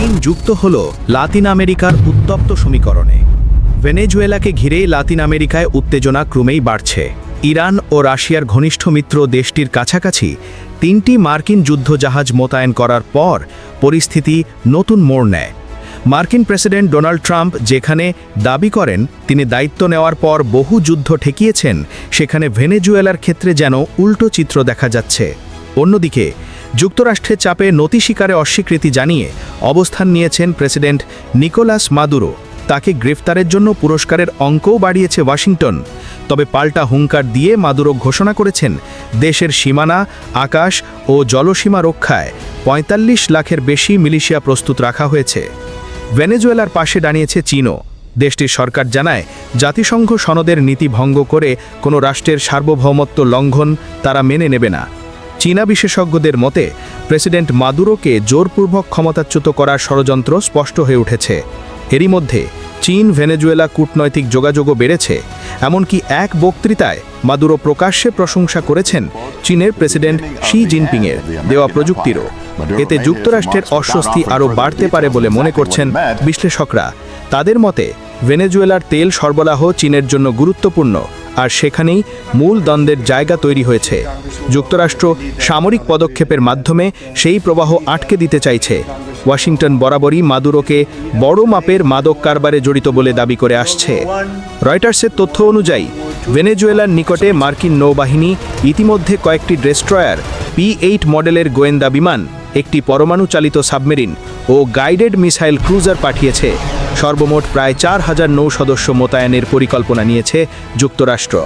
যুক্ত হল লাতিন আমেরিকার উত্তপ্ত সমীকরণে। ভেনেজুয়েলাকে ঘিরেই লাতিন আমেরিকায় উত্তেজনা ক্রমেই বাড়ছে। ইরান ও রাশিয়ার ঘনিষ্ঠ মিত্র দেশটির কাছাকাছি তিনটি মার্কিন যুদ্ধজাহাজ মোতায়েন করার পর পরিস্থিতি নতুন মোড় নেয়। মার্কিন প্রেসিডেন্ট ডোনাল্ড ট্রাম্প যেখানে দাবি করেন, তিনি দায়িত্ব নেওয়ার পর বহু যুদ্ধ ঠেকিয়েছেন, সেখানে ভেনেজুয়েলার ক্ষেত্রে যেন উল্টো চিত্র দেখা যাচ্ছে। অন্যদিকে যুক্তরাষ্ট্রের চাপে নতি স্বীকারে অস্বীকৃতি জানিয়ে অবস্থান নিয়েছেন প্রেসিডেন্ট নিকোলাস মাদুরো। তাকে গ্রেফতারের জন্য পুরস্কারের অঙ্কও বাড়িয়েছে ওয়াশিংটন। তবে পাল্টা হুঙ্কার দিয়ে মাদুরো ঘোষণা করেছেন, দেশের সীমানা, আকাশ ও জলসীমা রক্ষায় ৪৫ লাখের বেশি মিলিশিয়া প্রস্তুত রাখা হয়েছে। ভেনেজুয়েলার পাশে দাঁড়িয়েছে চীনও। দেশটির সরকার জানায়, জাতিসংঘ সনদের নীতি ভঙ্গ করে কোনো রাষ্ট্রের সার্বভৌমত্ব লঙ্ঘন তারা মেনে নেবে না। চীনা বিশেষজ্ঞদের মতে, প্রেসিডেন্ট মাদুরোকে জোরপূর্বক ক্ষমতাচ্যুত করার ষড়যন্ত্র স্পষ্ট হয়ে উঠেছে। এরই মধ্যে, চীন, ভেনেজুয়েলা কূটনৈতিক যোগাযোগও বেড়েছে, এমনকি এক বক্তৃতায় মাদুরো প্রকাশ্যে প্রশংসা করেছেন চীনের প্রেসিডেন্ট শি জিনপিংয়ের দেওয়া প্রযুক্তিরও। এতে যুক্তরাষ্ট্রের অস্বস্তি আরও বাড়তে পারে বলে মনে করছেন বিশ্লেষকরা। তাদের মতে, ভেনেজুয়েলার তেল সরবরাহ চীনের জন্য গুরুত্বপূর্ণ। আর সেখানেই মূল দ্বন্দ্বের জায়গা তৈরি হয়েছে। যুক্তরাষ্ট্র সামরিক পদক্ষেপের মাধ্যমে সেই প্রবাহ আটকে দিতে চাইছে। ওয়াশিংটন বরাবরই মাদুরোকে বড় মাপের মাদক কারবারে জড়িত বলে দাবি করে আসছে। রয়টার্সের তথ্য অনুযায়ী, ভেনেজুয়েলার নিকটে মার্কিন নৌবাহিনী ইতিমধ্যে কয়েকটি ডেস্ট্রয়ার পি এইট মডেলের গোয়েন্দা বিমান একটি পরমাণু চালিত সাবমেরিন ও গাইডেড মিসাইল ক্রুজার পাঠিয়েছে। সর্বমোট প্রায় চার হাজার নৌ সদস্য মোতায়েনের পরিকল্পনা নিয়েছে যুক্তরাষ্ট্র।